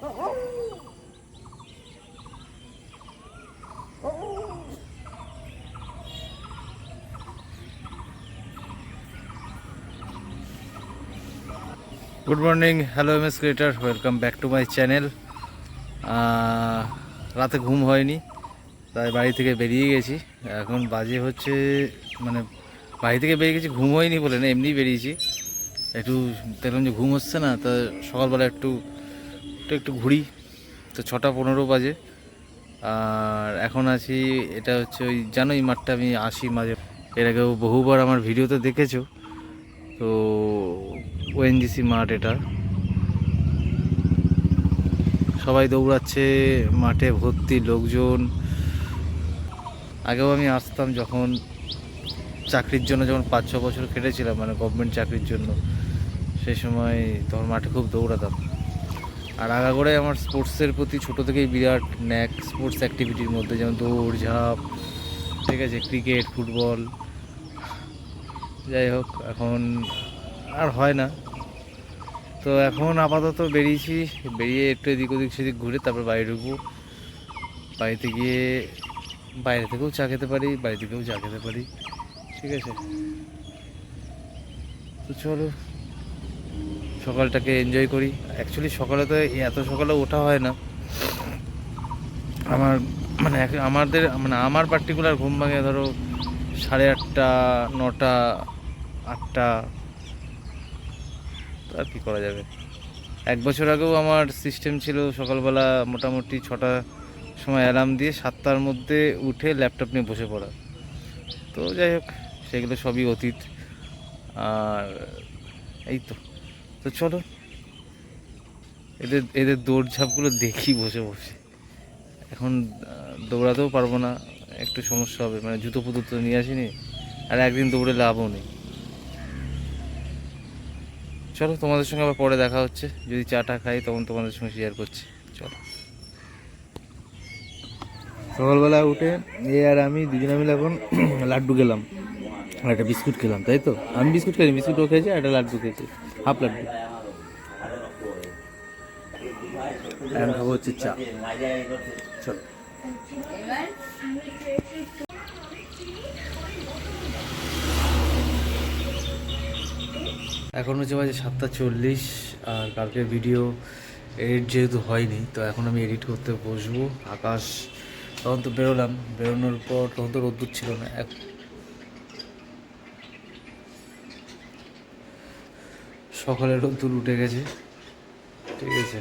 Good morning hello M S creator welcome back to my channel রাতে ঘুম হয়নি, তাই বাড়ি থেকে বেরিয়ে গেছি। এখন বাজে হচ্ছে মানে বাড়ি থেকে বেরিয়ে গেছি, ঘুম হয়নি বলে না, এমনিই বেরিয়েছি। একটু দেখলাম যে ঘুম হচ্ছে না, তা সকালবেলা একটু একটু একটু ঘুরি। তো ছটা পনেরো বাজে। আর এখন আছি, এটা হচ্ছে ওই জানো এই মাঠটা, আমি আসি মাঝে। এর আগেও বহুবার আমার ভিডিওতে দেখেছ। তো ওএনজিসি মাঠ এটা। সবাই দৌড়াচ্ছে, মাঠে ভর্তি লোকজন। আগেও আমি আসতাম যখন চাকরির জন্য যখন পাঁচ ছ বছর খেটেছিলাম মানে গভর্নমেন্ট চাকরির জন্য। সেই সময় তখন মাঠে খুব দৌড়াতাম। আর আগাগোড়াই আমার স্পোর্টসের প্রতি ছোটো থেকেই বিরাট ন্যাক স্পোর্টস অ্যাক্টিভিটির মধ্যে, যেমন দৌড়, ঝাঁপ, ঠিক আছে ক্রিকেট ফুটবল যাই হোক, এখন আর হয় না। তো এখন আপাতত বেরিয়েছি, বেরিয়ে একটু এদিক ওদিক সেদিক ঘুরে তারপর বাইরে ঢুকবো। বাড়িতে গিয়ে বাইরে থেকেও চা খেতে পারি বাড়ি থেকেও চা খেতে পারি, ঠিক আছে? তো চলো। সকালটাকে এনজয় করি। অ্যাকচুয়ালি সকালে তো এত সকালে ওঠা হয় না। আমার মানে আমাদের মানে আমার পার্টিকুলার ঘুম ভাঙে ধরো সাড়ে আটটা, নটা, আটটা। আর কি করা যাবে? এক বছর আগেও আমার সিস্টেম ছিল সকালবেলা মোটামুটি ছটা সময় অ্যালার্ম দিয়ে সাতটার মধ্যে উঠে ল্যাপটপ নিয়ে বসে পড়া। তো যাই হোক, সেগুলো সবই অতীত। আর এই তো। তো চলো, এদের এদের দৌড়ঝাঁপগুলো দেখি বসে বসে। এখন দৌড়াতেও পারব না, একটু সমস্যা হবে। মানে জুতো ফুতো তো নিয়ে আসিনি, আর একদিন দৌড়ে লাভও নেই। চলো, তোমাদের সঙ্গে আবার পরে দেখা হচ্ছে। যদি চাটা খাই, তখন তোমাদের সঙ্গে শেয়ার করছি। চলো। সকালবেলা উঠে এ আর আমি দুজনে মিলে এখন লাড্ডু খেলাম। আর একটা বিস্কুট খেলাম, তাই তো? আমি বিস্কুট খাইনি, বিস্কুটও খেয়েছি একটা লাড্ডু খেয়েছি, হাফ লাড্ডু। এখন খাব হচ্ছে চা। এখন হচ্ছে বাজে সাতটা চল্লিশ, আর কালকের ভিডিও এডিট যেহেতু হয়নি, তো এখন আমি এডিট করতে বসবো। আকাশ, তখন তো বেরোলাম, বেরোনোর পর তখন তো রোদ্দুর ছিল না। সকালে রোদ্দুর উঠে গেছে। ঠিক আছে।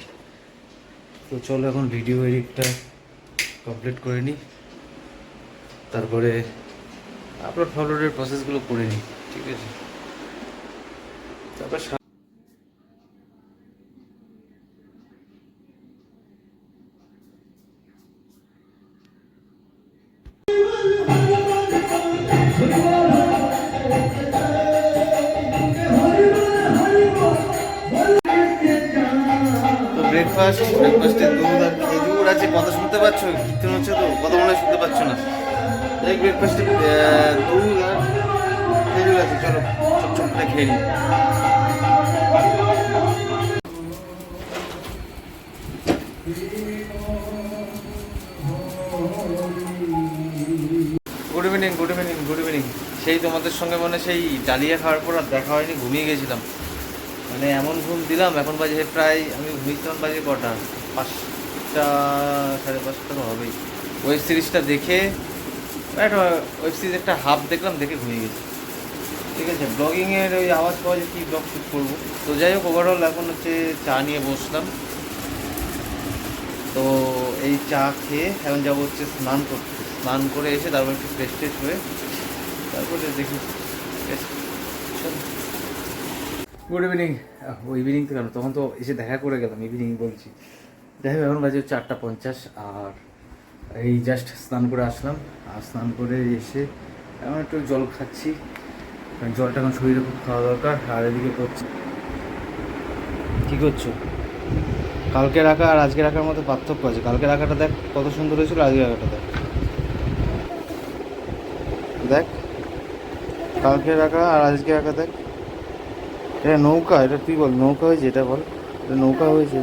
তো চলো এখন ভিডিও এডিটটা কমপ্লিট করে নিই তারপরে আপলোড ফাপলোডের প্রসেসগুলো করে নিই ঠিক আছে। তারপর শুনতে কীর্তন হচ্ছে তো, কথা মনে শুনতে পাচ্ছ না। এই ব্রেকফাস্টে দুধ আর খেজুর আছে, চলো করে খেয়ে নিই। Good evening good evening good evening সেই তোমাদের সঙ্গে মানে সেই ডালিয়া খাওয়ার পর আর দেখা হয়নি, ঘুমিয়ে গেছিলাম। মানে এমন ঘুম দিলাম, এখন বাজে প্রায়, আমি ঘুমিয়েছিলাম বাজে কটা? পাঁচটা সাড়ে পাঁচটা তো হবেই। ওয়েব সিরিজটা দেখে, একটা ওয়েব সিরিজ একটা হাফ দেখলাম, দেখে ঘুমিয়ে গেছি। ঠিক আছে ব্লগিংয়ের ওই আওয়াজ পাওয়া যায় কী ব্লগ শ্যুট করব। তো যাই হোক ওভারঅল এখন হচ্ছে চা নিয়ে বসলাম। তো এই চা খেয়ে এখন যাব হচ্ছে স্নান করতে। স্নান করে এসে তারপর একটু ফ্রেশ ট্রেশ হয়ে তারপরে দেখি। গুড ইভিনিং ইভিনিং তো কেন? তখন তো এসে দেখা করে গেলাম ইভিনিং বলছি। যাই হোক এখন বাজে আটটা পঞ্চাশ, আর এই জাস্ট স্নান করে আসলাম। আর স্নান করে এসে এখন একটু জল খাচ্ছি। জলটা এখন শরীরে খুব খাওয়া দরকার, আর এদিকে করছি। কী করছ? কালকে রাখা আর আজকে রাখার মধ্যে পার্থক্য আছে। কালকে রাখাটা দেখ কত সুন্দর হয়েছিল, আজকে রাখাটা দেখ। দেখ। কালকে রাখা আর আজকে রাখা দেখ। এটা নৌকা, এটা তুই বল? নৌকা হয়েছে, এটা বল। এটা নৌকা হয়েছে।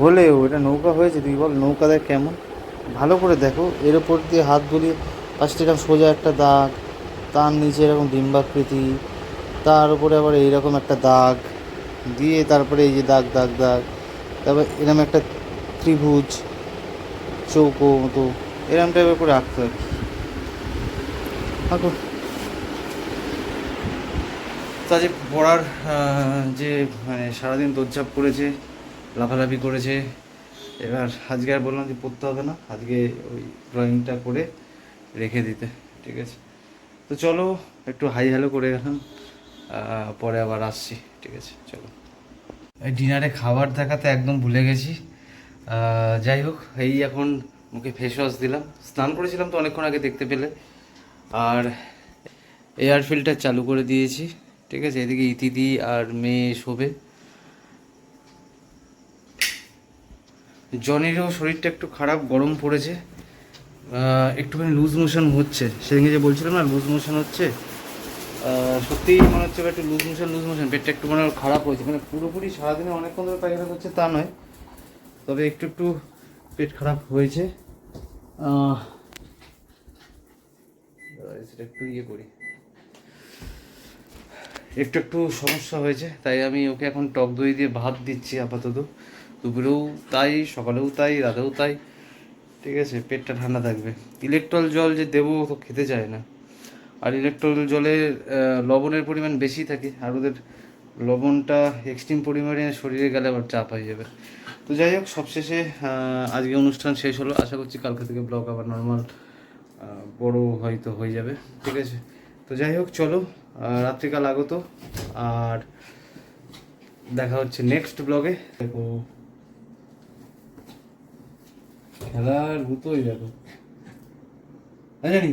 হলেও এটা নৌকা হয়েছে, তুই বল, নৌকা দেখ কেমন। ভালো করে দেখো, এর ওপর দিয়ে হাত বুলিয়ে পাশে এরকম সোজা একটা দাগ, তার নিচে এরকম ডিম্বাকৃতি, তার উপরে আবার এইরকম একটা দাগ, দিয়ে তারপরে এই যে দাগ দাগ দাগ, তারপর এরকম একটা ত্রিভুজ, চৌকো মতো এরকম টাইপের করে আঁকতে হয়। আঁকো। তা যে পড়ার যে মানে সারাদিন দৌড়ঝাঁপ করেছে লাফালাফি করেছে। এবার আজকে আর বললাম যে পড়তে হবে না, আজকে ওই ড্রয়িংটা করে রেখে দিতে, ঠিক আছে? তো চলো, একটু হাই হ্যালো করে গেলাম পরে আবার আসছি, ঠিক আছে? চলো। এই ডিনারে খাবার দেখাতে একদম ভুলে গেছি। যাই হোক, এই এখন মুখে ফেস ওয়াশ দিলাম। স্নান করেছিলাম তো অনেকক্ষণ আগে দেখতে পেলে। আর এয়ার ফিল্টার চালু করে দিয়েছি, ঠিক আছে? এদিকে ইতিদি আর মেয়ে শোবে। জনিরও শরীরটা একটু খারাপ, গরম পড়েছে। একটুখানি লুজ মোশন হচ্ছে। সেদিকে যে বলছিলাম না লুজ মোশন হচ্ছে। সত্যিই মনে হচ্ছে একটু লুজ মোশন লুজ মোশন পেটটা একটু মনে খারাপ হয়েছে। মানে পুরোপুরি সারাদিনে অনেকক্ষণ ধরে পায়খানা করছে তা নয়। তবে একটু একটু পেট খারাপ হয়েছে। সেটা একটু ইয়ে করি। একটু একটু সমস্যা হয়েছে। তাই আমি ওকে এখন টক দই দিয়ে ভাত দিচ্ছি আপাতত। দুপুরেও তাই, সকালেও তাই, রাতেও তাই। ঠিক আছে, পেটটা ঠান্ডা থাকবে। ইলেকট্রল জল যে দেবো তো খেতে চায় না। আর ইলেকট্রল জলে লবণের পরিমাণ বেশি থাকে, আর ওদের লবণটা এক্সট্রিম পরিমাণে শরীরে গেলে আবার চাপ হয়ে যাবে। তো যাই হোক, সবশেষে আজকে অনুষ্ঠান শেষ হলো। আশা করছি কালকে থেকে ব্লগ আবার নর্মাল বড় হয়তো হয়ে যাবে। ঠিক আছে? তো যাই হোক, চলো রাত্রিকাল আগত। আর দেখা হচ্ছে নেক্সট ব্লগে দেখো। খেলার ভূতই দেখো হ্যাঁ জানি